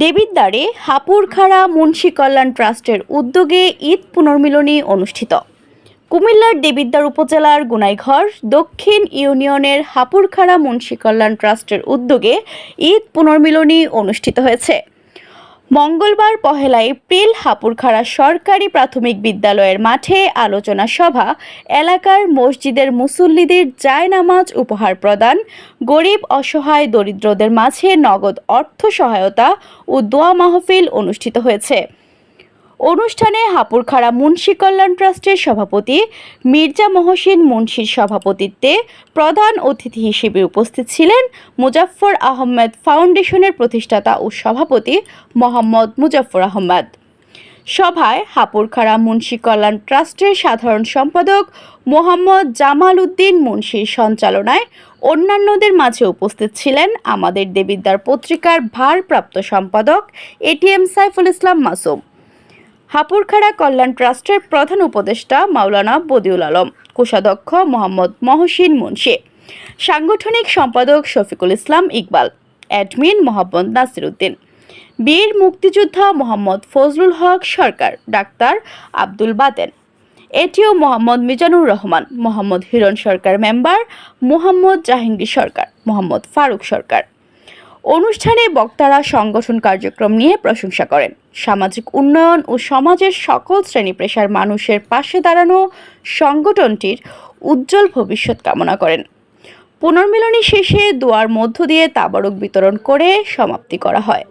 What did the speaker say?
দেবিদ্বারে হাপুরখাড়া মুন্সী কল্যাণ ট্রাস্টের উদ্যোগে ঈদ পুনর্মিলনী অনুষ্ঠিত। কুমিল্লার দেবিদ্বার উপজেলার গুনাইঘর, দক্ষিণ ইউনিয়নের হাপুরখাড়া মুন্সী কল্যাণ ট্রাস্টের উদ্যোগে ঈদ পুনর্মিলনী অনুষ্ঠিত হয়েছে। মঙ্গলবার পহেলা এপ্রিল হাপুরখাড়া সরকারি প্রাথমিক বিদ্যালয়ের মাঠে আলোচনা সভা, এলাকার মসজিদের মুসল্লিদের জায়নামাজ উপহার প্রদান, গরিব, অসহায়, দরিদ্রদের মাঝে নগদ অর্থ সহায়তা ও দোয়া মাহফিল অনুষ্ঠিত হয়েছে। অনুষ্ঠানে হাপুরখাড়া মুন্সী কল্যাণ ট্রাস্টের সভাপতি মির্জা মহসিন মুন্সির সভাপতিত্বে প্রধান অতিথি হিসেবে উপস্থিত ছিলেন মুজাফফর আহমেদ ফাউন্ডেশনের প্রতিষ্ঠাতা ও সভাপতি মোহাম্মদ মুজাফফর আহমেদ। সভায় হাপুরখাড়া মুন্সী কল্যাণ ট্রাস্টের সাধারণ সম্পাদক মোহাম্মদ জামাল উদ্দিন মুন্সির সঞ্চালনায় অন্যান্যদের মাঝে উপস্থিত ছিলেন আমাদের দেবিদ্বার পত্রিকার ভারপ্রাপ্ত সম্পাদক এটিএম সাইফুল ইসলাম মাসুম। হাপুরখাড়া কল্যাণ ট্রাস্টের প্রধান উপদেষ্টা মাওলানা বদিউল আলম, কোষাধ্যক্ষ মোহাম্মদ মহসিন মুন্সি, সাংগঠনিক সম্পাদক শফিকুল ইসলাম ইকবাল, অ্যাডমিন মোহাম্মদ নাসির উদ্দিন বীর মুক্তিযোদ্ধা Mohammad Fazlul Haque Sarkar, doctor Abdul Baten, ATO Mohammad Mizanur Rahman, Mohammad Hiron Sarkar member, Mohammad Jahangir Sarkar, Mohammad Faruk Sarkar. অনুষ্ঠানে বক্তারা সংগঠন কার্যক্রম নিয়ে প্রশংসা করেন। সামাজিক উন্নয়ন ও সমাজের সকল শ্রেণি পেশার মানুষের পাশে দাঁড়ানো সংগঠনটির উজ্জ্বল ভবিষ্যৎ কামনা করেন। পুনর্মিলনী শেষে দোয়ার মধ্য দিয়ে তাবারক বিতরণ করে সমাপ্তি করা হয়।